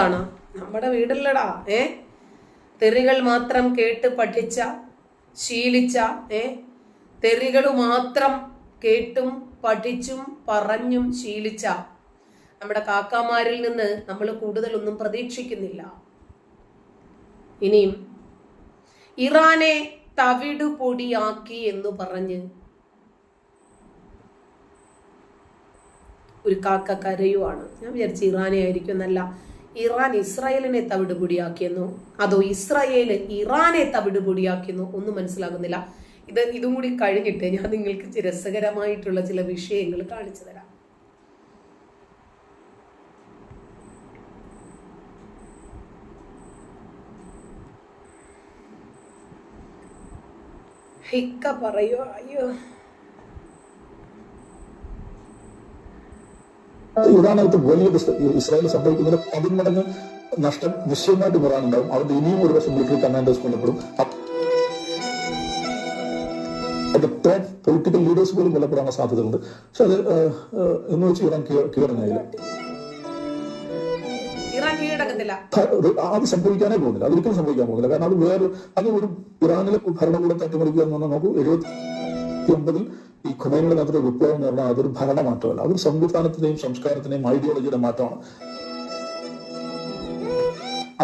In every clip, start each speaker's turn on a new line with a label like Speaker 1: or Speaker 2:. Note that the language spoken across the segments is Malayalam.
Speaker 1: ആണ്? നമ്മുടെ വീടല്ലടാ ഏ? തെറികൾ മാത്രം കേട്ട് പഠിച്ച ശീലിച്ച ഏ? തെറികൾ മാത്രം കേട്ടും പഠിച്ചും പറഞ്ഞും ശീലിച്ച നമ്മുടെ കാക്കാമാരിൽ നിന്ന് നമ്മൾ കൂടുതലൊന്നും പ്രതീക്ഷിക്കുന്നില്ല. ഇനിയും ഇറാനെ തവിട് പൊടിയാക്കി എന്ന് പറഞ്ഞ് ഒരു കാക്ക കരയുവാണ് ഞാൻ വിചാരിച്ചു ഇറാനെ ആയിരിക്കും എന്നല്ല. ഇറാൻ ഇസ്രായേലിനെ തവിടുപൊടിയാക്കിയെന്നോ? അതോ ഇസ്രായേൽ ഇറാനെ തവിടുപൊടിയാക്കിയെന്നോ? ഒന്നും മനസ്സിലാകുന്നില്ല. ഇത് ഇതും കൂടി കഴിഞ്ഞിട്ട് ഞാൻ നിങ്ങൾക്ക് രസകരമായിട്ടുള്ള ചില വിഷയങ്ങൾ കാണിച്ചു തരാം. ഹിക്ക പറയോ? അയ്യോ.
Speaker 2: ഇറാനകത്ത് വലിയ ഇസ്രായേൽ സംഭവിക്കുന്നതിന് പതിന്മടങ്ങ് നഷ്ടം നിശ്ചയമായിട്ട് ഇറാൻ അവിടെ ഇനിയും ഒരു വർഷം മിലിറ്ററി കമാൻഡേഴ്സ് കൊല്ലപ്പെടും. ടോപ്പ് പൊളിറ്റിക്കൽ ലീഡേഴ്സ് പോലും കൊല്ലപ്പെടാനുള്ള സാധ്യതയുണ്ട്. പക്ഷെ അത് എന്ന് വെച്ച് ഇറാൻ കീഴടങ്ങായില്ല അത് സംഭവിക്കാനേ പോകുന്നില്ല. അതൊരിക്കലും സംഭവിക്കാൻ പോകുന്നില്ല. കാരണം അത് വേറെ അത് ഒരു ഇറാനിലെ ഭരണകൂടത്തെ അട്ടിമറിക്കുക എന്ന് പറഞ്ഞാൽ എഴുപത്തി ഒമ്പതിൽ ഈ ഖുമൈനിയുടെ നേതൃത്വ വിപ്ലവം എന്ന് പറഞ്ഞാൽ അതൊരു ഭരണ മാറ്റമല്ല. അതൊരു സംവിധാനത്തിന്റെയും സംസ്കാരത്തിന്റെയും ഐഡിയോളജിയുടെ മാറ്റമാണ്.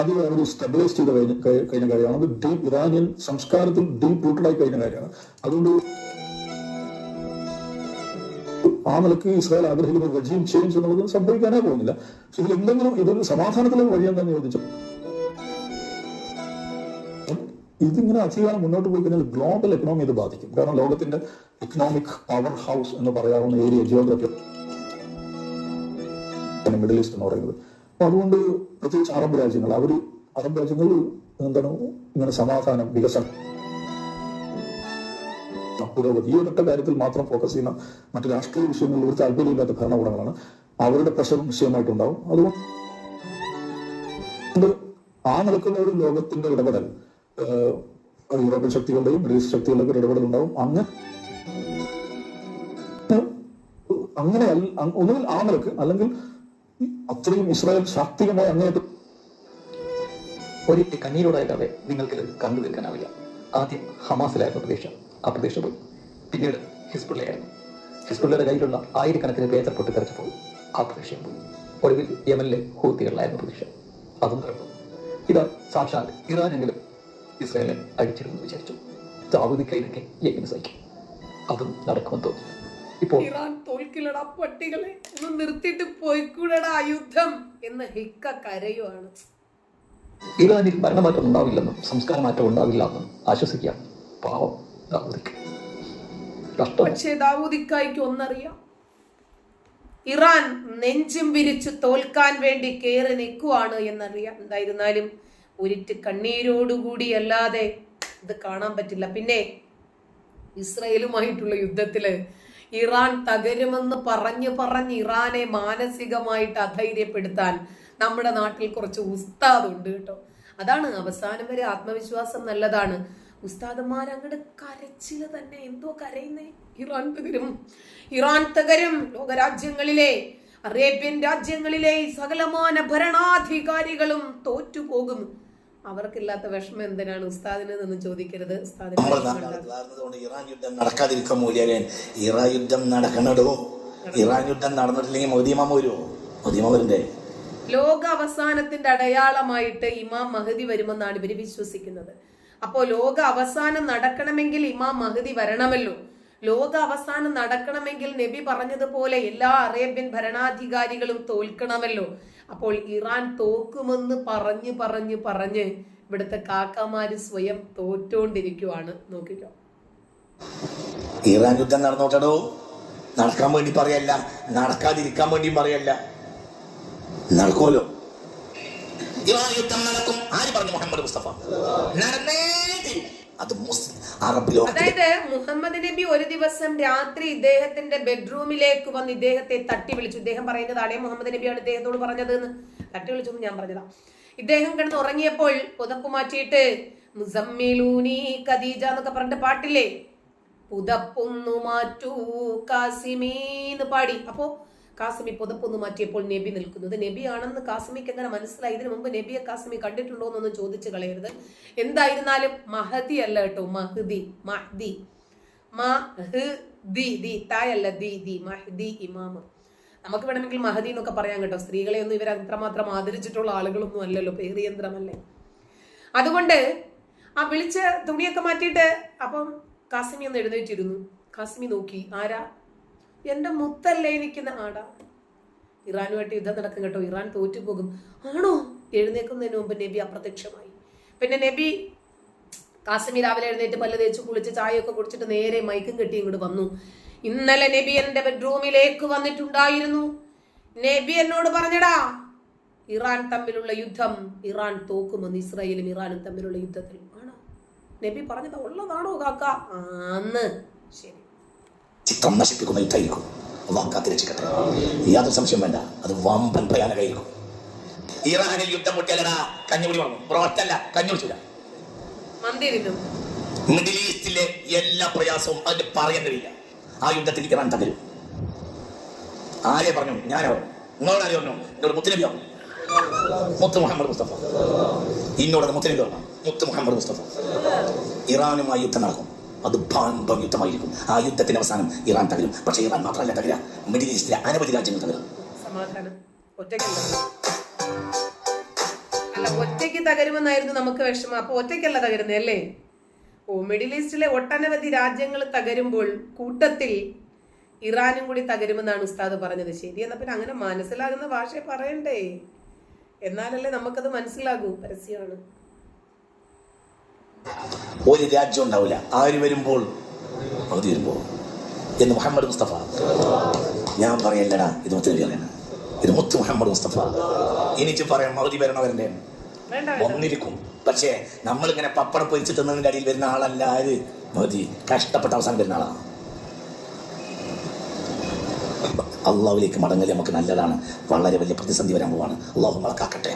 Speaker 2: അത് അവർ സ്റ്റെബിലൈസ് ചെയ്ത് കഴിഞ്ഞ കഴിഞ്ഞ കാര്യമാണ്. അത് ഡീപ് ഇറാനിയൻ സംസ്കാരത്തിൽ ഡീപ് റൂട്ടഡായി കഴിഞ്ഞ കാര്യമാണ്. അതുകൊണ്ട് ആ നിലയ്ക്ക് ഇസ്രായേൽ ആഗ്രഹിക്കുന്ന റജീം ചേഞ്ച് എന്നുള്ളത് സംഭവിക്കാനേ പോകുന്നില്ല. ഇതിൽ എന്തെങ്കിലും ഇതൊരു സമാധാനത്തിലുള്ള വഴിയെന്താന്ന് ചോദിച്ചു ഇതിങ്ങനെ അധികാരം മുന്നോട്ട് പോയി കഴിഞ്ഞാൽ ഗ്ലോബൽ എക്കണോമി ഇത് ബാധിക്കും. കാരണം ലോകത്തിന്റെ എക്കണോമിക് പവർ ഹൗസ് എന്ന് പറയാവുന്ന ഏരിയ ജിയോഗ്രഫി മിഡിൽ ഈസ്റ്റ് എന്ന് പറയുന്നത്. അപ്പൊ അതുകൊണ്ട് പ്രത്യേകിച്ച് അറബ് രാജ്യങ്ങൾ അവർ അറബ് രാജ്യങ്ങൾ എന്താണ് ഇങ്ങനെ സമാധാനം വികസനം. പുരോഗതി. ഈ ഒരൊറ്റ കാര്യത്തിൽ മാത്രം ഫോക്കസ് ചെയ്യുന്ന മറ്റു രാഷ്ട്രീയ വിഷയങ്ങളിൽ ഒരു താല്പര്യമില്ലാത്ത ഭരണകൂടങ്ങളാണ്. അവരുടെ പ്രഷർ നിശ്ചയമായിട്ടുണ്ടാവും. അതുകൊണ്ട് ആ നിലക്കുള്ള ഒരു ലോകത്തിന്റെ ഇടപെടൽ യൂറോപ്യൻ ശക്തികളുടെയും ബ്രിട്ടീഷ് ശക്തികളുടെയും ഇടപെടൽ ഉണ്ടാവും. അങ്ങനെ അങ്ങനെ ഒന്നുകിൽ ആ നിലയ്ക്ക് അല്ലെങ്കിൽ അത്രയും ഇസ്രായേൽ ശാക്തികമായി അങ്ങേയറ്റം
Speaker 3: ഒരിറ്റ് കണ്ണീരോടായിട്ടവരെ നിങ്ങൾക്കിത് കണ്ടു തീർക്കാനാവില്ല. ആദ്യം ഹമാസിലായിരുന്നു പ്രതീക്ഷ. ആ പ്രതീക്ഷ പോയി. പിന്നീട് ഹിസ്ബുള്ളയായിരുന്നു. ഹിസ്ബുള്ളയുടെ കയ്യിലുള്ള ആയിരക്കണക്കിന് പേജർ പൊട്ടിത്തെറിച്ചപ്പോൾ ആ പ്രതീക്ഷയും പോയി. ഒടുവിൽ യമനിലെ ഹൂത്തികളിലായിരുന്നു പ്രതീക്ഷ. അതും തുറന്നു ഇതാ സാക്ഷാൽ ഇറാനെങ്കിലും ഇസ്രായേലിനെ അടിച്ചിരുന്നു വിചാരിച്ചു. ദാവൂദിക്കയിലൊക്കെ എങ്ങനെ സഹിക്കും. അതും നടക്കുമെന്ന് തോന്നുന്നു. ഇപ്പോൾ
Speaker 1: ഇറാൻ തോൽക്കില്ലടാ പട്ടികളെ. ഒന്ന് നിർത്തിയിട്ട് പോയിക്കൂടടാ യുദ്ധം എന്ന് ഹിക്ക കരയുവാണ്.
Speaker 3: ഇറാനിൽ ഭരണമാറ്റം ഉണ്ടാവില്ലെന്നും സംസ്കാര മാറ്റം ഉണ്ടാവില്ല എന്നും ആശ്വസിക്കുക പാവം ദാവൂദിക്ക്
Speaker 1: പക്ഷേ ദാവൂദിക്കായ്ക്ക് ഒന്നറിയാം. ഇറാൻ നെഞ്ചും വിരിച്ചു തോൽക്കാൻ വേണ്ടി കയറി നിൽക്കുവാണ് എന്നറിയാം. എന്തായിരുന്നാലും ഒരിറ്റ് കണ്ണീരോടുകൂടി അല്ലാതെ ഇത് കാണാൻ പറ്റില്ല. പിന്നെ ഇസ്രയേലുമായിട്ടുള്ള യുദ്ധത്തിൽ ഇറാൻ തകരുമെന്ന് പറഞ്ഞു പറഞ്ഞ് ഇറാനെ മാനസികമായിട്ട് അധൈര്യപ്പെടുത്താൻ നമ്മുടെ നാട്ടിൽ കുറച്ച് ഉസ്താദുണ്ട് കേട്ടോ. അതാണ് അവസാനം വരെ ആത്മവിശ്വാസം നല്ലതാണ്. ഉസ്താദന്മാർ അങ്ങോട്ട് കരച്ചിൽ തന്നെ എന്തോ കരയുന്നേ? ഇറാൻ തകരും ഇറാൻ തകരും ലോകരാജ്യങ്ങളിലെ അറേബ്യൻ രാജ്യങ്ങളിലെ സകലമാന ഭരണാധികാരികളും തോറ്റുപോകും. അവർക്കില്ലാത്ത വിഷമം എന്തിനാണ് ഉസ്താദിന് നിന്ന് ചോദിക്കരുത്. ഉസ്താദിന്
Speaker 4: ഇറാൻ യുദ്ധം നടക്കാതിരിക്കാൻ മൂല്യരൻ ഇറാൻ യുദ്ധം നടക്കണടോ? ഇറാൻ യുദ്ധം നടന്നിട്ടില്ലെങ്കിൽ മോദിമാമ വരുമോ മോദിമാമ വരണ്ടേ
Speaker 1: ലോക അവസാനത്തിന്റെ അടയാളമായിട്ട് ഇമാം മഹദി വരുമെന്നാണ് ഇവർ വിശ്വസിക്കുന്നത്. അപ്പോ ലോക അവസാനം നടക്കണമെങ്കിൽ ഇമാം മഹദി വരണമല്ലോ. ലോക അവസാനം നടക്കണമെങ്കിൽ നബി പറഞ്ഞതുപോലെ എല്ലാ അറേബ്യൻ ഭരണാധികാരികളും തോൽക്കണമല്ലോ. അപ്പോൾ ഇറാൻ തോക്കുമെന്ന് പറഞ്ഞ് പറഞ്ഞ് പറഞ്ഞ് ഇവിടുത്തെ കാക്കമാര് സ്വയം തോറ്റോണ്ടിരിക്കുവാണ്. നോക്കിക്കോ.
Speaker 4: ഇറാൻ യുദ്ധം നടന്നോട്ടടോ? നടക്കാൻ വേണ്ടി പറയല്ല. നടക്കാതിരിക്കാൻ വേണ്ടി പറയല്ല. നടക്കുമല്ലോ. ഇറാൻ യുദ്ധം നടക്കും. ആര് പറഞ്ഞു മുഹമ്മദ് മുസ്തഫ? നടന്നേ. അത്
Speaker 1: അതായത് മുഹമ്മദ് നബി ഒരു ദിവസം രാത്രി ഇദ്ദേഹത്തിന്റെ ബെഡ്റൂമിലേക്ക് വന്ന് ഇദ്ദേഹത്തെ തട്ടി വിളിച്ചു. ഇദ്ദേഹം പറയുന്നതാണ് മുഹമ്മദ് നബിയാണ് ഇദ്ദേഹത്തോട് പറഞ്ഞത് എന്ന് തട്ടി വിളിച്ചു ഞാൻ പറഞ്ഞതാ. ഇദ്ദേഹം കിടന്ന് ഉറങ്ങിയപ്പോൾ പുതപ്പ് മാറ്റിയിട്ട് മുസമ്മിലൂനി എന്നൊക്കെ പറഞ്ഞിട്ട് പാട്ടില്ലേ? പുതപ്പൊന്നു മാറ്റൂ കാസിമീന്ന് പാടി. അപ്പോ കാസിമി പുതപ്പൊന്ന് മാറ്റിയപ്പോൾ നബി നിൽക്കുന്നത്. നബിയാണെന്ന് കാസമിക്ക് എങ്ങനെ മനസ്സിലായി? ഇതിനു മുമ്പ് നബിയെ കാസമി കണ്ടിട്ടുണ്ടോ എന്നൊന്നും ചോദിച്ചു കളയരുത്. എന്തായിരുന്നാലും മഹദി അല്ല കേട്ടോ. മഹദി മഹ്ദി. മഹ്ദി ദി തായല്ല ദി ദി മഹ്ദി നമുക്ക് വേണമെങ്കിൽ മഹദി എന്നൊക്കെ പറയാം കേട്ടോ. സ്ത്രീകളെ ഒന്നും ഇവർ അത്രമാത്രം ആദരിച്ചിട്ടുള്ള ആളുകളൊന്നും അല്ലല്ലോ. പേറിയന്ത്രമല്ലേ അതുകൊണ്ട് ആ വിളിച്ച് തുണിയൊക്കെ മാറ്റിയിട്ട് അപ്പം കാസിമി ഒന്ന് എഴുന്നേറ്റിരുന്നു. കാസിമി നോക്കി. ആരാ? എന്റെ മുത്തല്ലേ നിൽക്കുന്ന ആടാ ഇറാനുമായിട്ട് യുദ്ധം നടക്കും കേട്ടോ. ഇറാൻ തോറ്റുപോകും. ആണോ? എഴുന്നേക്കുന്നതിന് മുമ്പ് നബി അപ്രത്യക്ഷമായി. പിന്നെ നബി കാസമി രാവിലെ എഴുന്നേറ്റ് പല്ല് തേച്ച് കുളിച്ച് ചായയൊക്കെ കുടിച്ചിട്ട് നേരെ മൈക്കും കെട്ടി ഇങ്ങോട്ട് വന്നു. ഇന്നലെ നബി എന്റെ ബെഡ്റൂമിലേക്ക് വന്നിട്ടുണ്ടായിരുന്നു. നബി എന്നോട് പറഞ്ഞടാ ഇറാൻ തമ്മിലുള്ള യുദ്ധം ഇറാൻ തോക്കുമെന്ന് ഇസ്രായേലും ഇറാനും തമ്മിലുള്ള യുദ്ധത്തിൽ. ആണോ? നബി പറഞ്ഞത് ഉള്ളതാണോ കാക്ക? ആന്ന്. ശരി.
Speaker 4: ചിത്രം നശിപ്പിക്കുന്ന യുദ്ധമായിരിക്കും അള്ളാഹു കാത്തി രക്ഷിക്കട്ടെ യാതൊരു സംശയം വേണ്ട. അത് വമ്പൻ ഭയാനകമായിരിക്കും ഇറാനിൽ യുദ്ധം പൊട്ടിയാലടാ കഞ്ഞുപിടി വാങ്ങും. ബ്രോട്ടല്ല
Speaker 1: കഞ്ഞുപിടിച്ചില്ല
Speaker 4: മിഡിൽ ഈസ്റ്റിലെ എല്ലാ പ്രയാസവും അതിന് പറയാൻ കഴിയില്ല ആ യുദ്ധത്തിൽ ഇറാൻ തകരും. ആരെ പറഞ്ഞു? ഞാനോ? നിങ്ങളോട് ആരെ പറഞ്ഞു? എന്നോട് മുത്തനബി പറഞ്ഞു. മുത്ത് മുഹമ്മദ് മുസ്തഫ. ഇന്നോട് മുത്തനബി പറഞ്ഞു. മുത്ത് മുഹമ്മദ് മുസ്തഫ. ഇറാനുമായി യുദ്ധം നടക്കും. അത് ഭാണ്ഡം യുദ്ധമായിരിക്കും ആ യുദ്ധത്തിന്റെ അവസാനം ഇറാൻ തകരും. പക്ഷേ ഇറാൻ മാത്രമല്ല തകര. മിഡിൽ ഈസ്റ്റിലെ അനവധി രാജ്യങ്ങൾ തകരും.
Speaker 1: അല്ല ഒറ്റയ്ക്ക് തകരുമെന്നായിരുന്നു നമുക്ക് വിഷമം. അപ്പൊ ഒറ്റയ്ക്കല്ല തകരുന്നേ അല്ലേ? ഓ മിഡിൽ ഈസ്റ്റിലെ ഒട്ടനവധി രാജ്യങ്ങൾ തകരുമ്പോൾ കൂട്ടത്തിൽ ഇറാനും കൂടി തകരുമെന്നാണ് ഉസ്താദ് പറഞ്ഞത്. ശരി എന്നാ പിന്നെ അങ്ങനെ മനസ്സിലാകുന്ന ഭാഷ പറയണ്ടേ? എന്നാലല്ലേ നമുക്കത് മനസ്സിലാകൂ. പരസ്യമാണ്.
Speaker 4: ഒരു രാജ്യം ഉണ്ടാവില്ല. ആര് വരുമ്പോൾ? അവധി വരുമ്പോൾ എന്ന് മുഹമ്മദ് മുസ്തഫ. ഞാൻ പറയല്ലടാ ഇത് മുത്ത് നബിയാണ് ഇത് മുത്ത് മുഹമ്മദ് മുസ്തഫ. എനിക്ക് പറയാം മറുതി വരണവരുടെ വന്നിരിക്കും. പക്ഷേ നമ്മളിങ്ങനെ പപ്പടം പൊരിച്ച് തിന്നതിന്റെ അടിയിൽ വരുന്ന ആളല്ല ആര്? മതി കഷ്ടപ്പെട്ട അവസാനം വരുന്ന ആളാണ് അള്ളാഹുലേക്ക് മടങ്ങൽ നമുക്ക് നല്ലതാണ്. വളരെ വലിയ പ്രതിസന്ധി വരാൻ പോവാണ്. അള്ളാഹു നമ്മളെ കാക്കട്ടെ.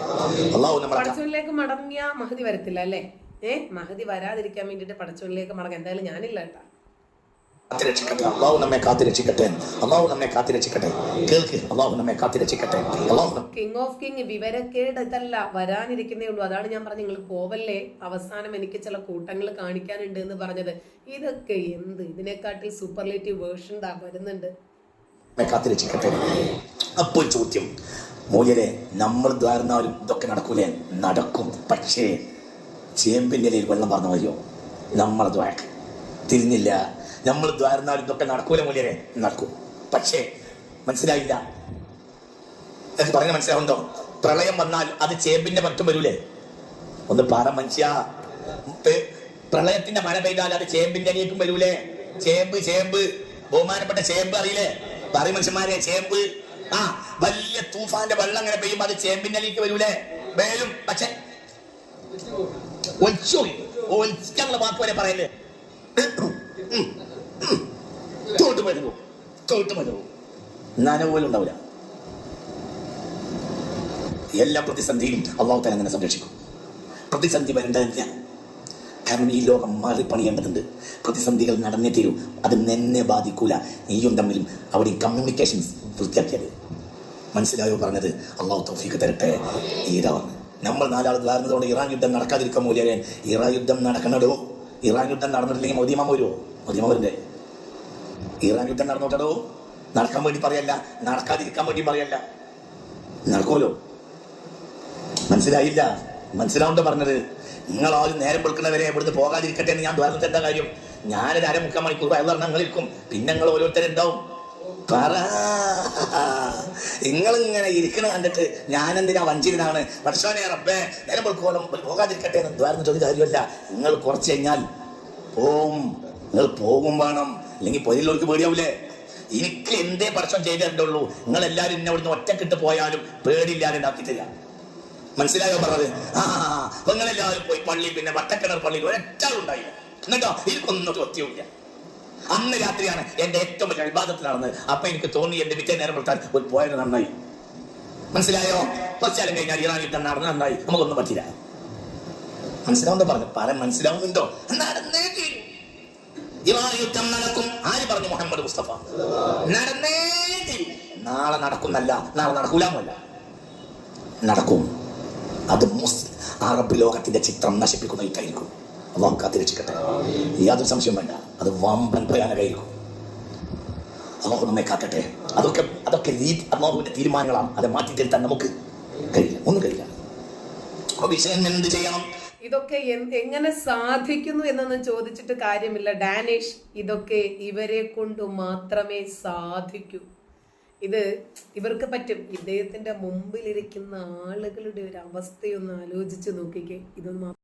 Speaker 4: അള്ളാഹു നമ്മളെ
Speaker 1: മടങ്ങിയ മഹതി വരത്തില്ല അല്ലേ? ഏ മഹതി വരാതിരിക്കാൻ വേണ്ടിട്ട് പടച്ചോനിലേക്ക് മടങ്ങാം. എന്തായാലും ഞാനില്ല കേട്ടാ.
Speaker 4: കാത്തിരക്ഷിക്കട്ടെ. അള്ളാഹു നമ്മെ കാത്തിരക്ഷിക്കട്ടെ. അള്ളാഹു നമ്മെ കാത്തിരക്ഷിക്കട്ടെ. കേൾക്ക്. അള്ളാഹു നമ്മെ കാത്തിരക്ഷിക്കട്ടെ. അള്ളാഹു നമ്മെ
Speaker 1: കിങ് ഓഫ് കിങ് വിവരക്കേട് ഇതല്ല വരാനിരിക്കുന്നേ ഉള്ളൂ. അതാണ് ഞാൻ പറഞ്ഞത്. നിങ്ങൾ പോവല്ലേ? അവസാനം എനിക്ക് ചില കൂട്ടങ്ങൾ കാണിക്കാനുണ്ട് എന്ന് പറഞ്ഞത്. ഇതൊക്കെ എന്ത്? ഇതിനെക്കാട്ടിൽ സൂപ്പർലേറ്റീവ് വേർഷൻ വരുന്നുണ്ട്?
Speaker 4: കാത്തിരക്ഷിക്കട്ടെ. അപ്പോൾ ചോദ്യം മോയരെ നമ്മൾ ദ്വാരുന്നാലും ഇതൊക്കെ നടക്കൂലേ? നടക്കും. പക്ഷേ ചേമ്പിന്റെ ഇലയിൽ വെള്ളം പറഞ്ഞ മതിയോ നമ്മളെ ദ്വാരക്ക്. തിരിഞ്ഞില്ല. നമ്മൾ ദ്വാരുന്നാലും ഇതൊക്കെ നടക്കൂല മൂല്യരെ. നടക്കും. പക്ഷേ മനസ്സിലായില്ല. എനിക്ക് പറഞ്ഞ മനസ്സിലാവുണ്ടോ പ്രളയം വന്നാൽ അത് ചേമ്പിന്റെ മറ്റും വരൂലേ? ഒന്ന് പാറ മനുഷ്യ. പ്രളയത്തിന്റെ മഴ പെയ്താൽ അത് ചേമ്പിന്റെ അരിയേക്കും വരൂലേ? ചേമ്പ് ചേമ്പ്. ബഹുമാനപ്പെട്ട ചേമ്പ് അറിയില്ലേ? പറയും മനുഷ്യന്മാരെ ചേമ്പ്. ആ വലിയ തൂഫാന്റെ വെള്ളം അങ്ങനെ പെയ്യും അത് ചേമ്പിന്റെ അരിക്ക് വരൂലേ? വേലും പക്ഷെ വാക്ക് വരെ പറയല്ലേ. തോട്ട് മരുന്നു തോട്ട് മരുന്നു നനവ് പോലും ഉണ്ടാവില്ല. എല്ലാ പ്രതിസന്ധിയും അള്ളാഹു തന്നെ അങ്ങനെ സംരക്ഷിക്കും. പ്രതിസന്ധി വരേണ്ടതില്ല കാരണം ഈ ലോകം മാറി പണിയേണ്ടതുണ്ട്. പ്രതിസന്ധികൾ നടന്നേ തീരൂ. അത് നിന്നെ ബാധിക്കൂല. നീയും തമ്മിലും അവിടെ കമ്മ്യൂണിക്കേഷൻസ് വൃത്തിയാക്കിയത്. മനസ്സിലായോ പറഞ്ഞത്? അള്ളാഹു തൗഫീഖ് തരട്ടെ. ഈരാണ് നമ്മൾ നാലാൾ ധാരണതോടെ ഇറാൻ യുദ്ധം നടക്കാതിരിക്കാൻ മൂല്യം ഇറാൻ യുദ്ധം നടക്കണടോ? ഇറാൻ യുദ്ധം നടന്നിട്ടില്ലെങ്കിൽ മോദിമാമ വരുമോ മോദിമാ വരില്ലേ ഇറാൻ യുദ്ധം നടന്നോട്ടടോ? നടക്കാൻ വേണ്ടി പറയല്ല. നടക്കാതിരിക്കാൻ വേണ്ടി പറയല്ല. നടക്കുമല്ലോ. മനസ്സിലായില്ല? മനസ്സിലാവുണ്ട് പറഞ്ഞത്? നിങ്ങൾ ആരും നേരം വെളുക്കുന്നവരെ ഇവിടുന്ന് പോകാതിരിക്കട്ടെ എന്ന് ഞാൻ ദ്വാരത്തെ എന്താ കാര്യം? ഞാനൊരു അരമുക്കാൽ മണിക്കൂർ അയാൾ ഇരിക്കും പിന്നെ നിങ്ങൾ ഓരോരുത്തരുണ്ടാവും പറ. നിങ്ങളിങ്ങനെ ഇരിക്കണ കണ്ടിട്ട് ഞാൻ എന്തിനാ വഞ്ചിതനാണ് വർഷോനെ റബ്ബേ നേരം പോലും പോകാതിരിക്കട്ടെ എന്ന് ദ്വാരം ചോദിച്ച കാര്യമല്ല. നിങ്ങൾ കുറച്ച് കഴിഞ്ഞാൽ പോവും. നിങ്ങൾ പോകും വേണം. അല്ലെങ്കിൽ പൊരിലോർക്ക് പേടിയാവില്ലേ എനിക്ക് എന്തേ പ്രശ്നം ചെയ്തിട്ടുള്ളൂ നിങ്ങൾ എല്ലാവരും എന്നെ ഇവിടുന്ന് ഒറ്റക്കിട്ട് പോയാലും പേടിയില്ലാതെ ഉണ്ടാക്കി തരാം മനസ്സിലായോ പറഞ്ഞത്? ആ നിങ്ങൾ നിങ്ങളെല്ലാവരും പോയി പള്ളി പിന്നെ വട്ടക്കിണർ പള്ളിയിൽ ഒരറ്റാളുണ്ടായില്ല എന്നിട്ടോ? എനിക്കൊന്നും ഒത്തിയില്ല അന്ന് രാത്രിയാണ് എന്റെ ഏറ്റവും വലിയ വിവാദത്തിൽ നടന്നത് അപ്പൊ എനിക്ക് തോന്നി എന്റെ വിറ്റേ നേരം കൊടുത്താൽ ഒരു പോയത് നന്നായി. മനസ്സിലായോ? കുറച്ചാലും കഴിഞ്ഞാൽ ഇറാൻ യുദ്ധം നടന്ന് നന്നായി. നമുക്കൊന്നും പറ്റില്ല. മനസ്സിലാവുന്നോ പറഞ്ഞു. പറ മനസ്സിലാവുന്നുണ്ടോ? നടന്നേ തീരും. യുദ്ധം നടക്കും. ആര് പറഞ്ഞു മുഹമ്മദ് മുസ്തഫ? നടന്നേ തീരും. നാളെ നടക്കുന്നല്ല നാളെ നടക്കൂലാമല്ല നടക്കും. അത് അറബ് ലോകത്തിന്റെ ചിത്രം നശിപ്പിക്കുന്ന യുദ്ധമായിരിക്കും അള്ളാഹു കാത്തിരക്ഷിക്കട്ടെ. യാതൊരു സംശയം വേണ്ട. അത് വമ്പൻ ഭയാനകമായിരിക്കും അള്ളാഹു നമ്മെ കാക്കട്ടെ. അതൊക്കെ അതൊക്കെ രീതി അള്ളാഹുവിന്റെ തീരുമാനങ്ങളാണ്. അത് മാറ്റി തിരുത്താൻ നമുക്ക് കഴിയില്ല. ഒന്നും കഴിയില്ല. വിഷയം എന്ത് ചെയ്യണം?
Speaker 1: ഇതൊക്കെ എങ്ങനെ സാധിക്കുന്നു എന്നൊന്നും ചോദിച്ചിട്ട് കാര്യമില്ല. ഡാനിഷ് ഇതൊക്കെ ഇവരെ കൊണ്ട് മാത്രമേ സാധിക്കൂ. ഇത് ഇവർക്ക് പറ്റും. ഇദ്ദേഹത്തിന്റെ മുമ്പിലിരിക്കുന്ന ആളുകളുടെ ഒരു അവസ്ഥയൊന്ന് ആലോചിച്ച് നോക്കിക്കേ. ഇതൊന്നും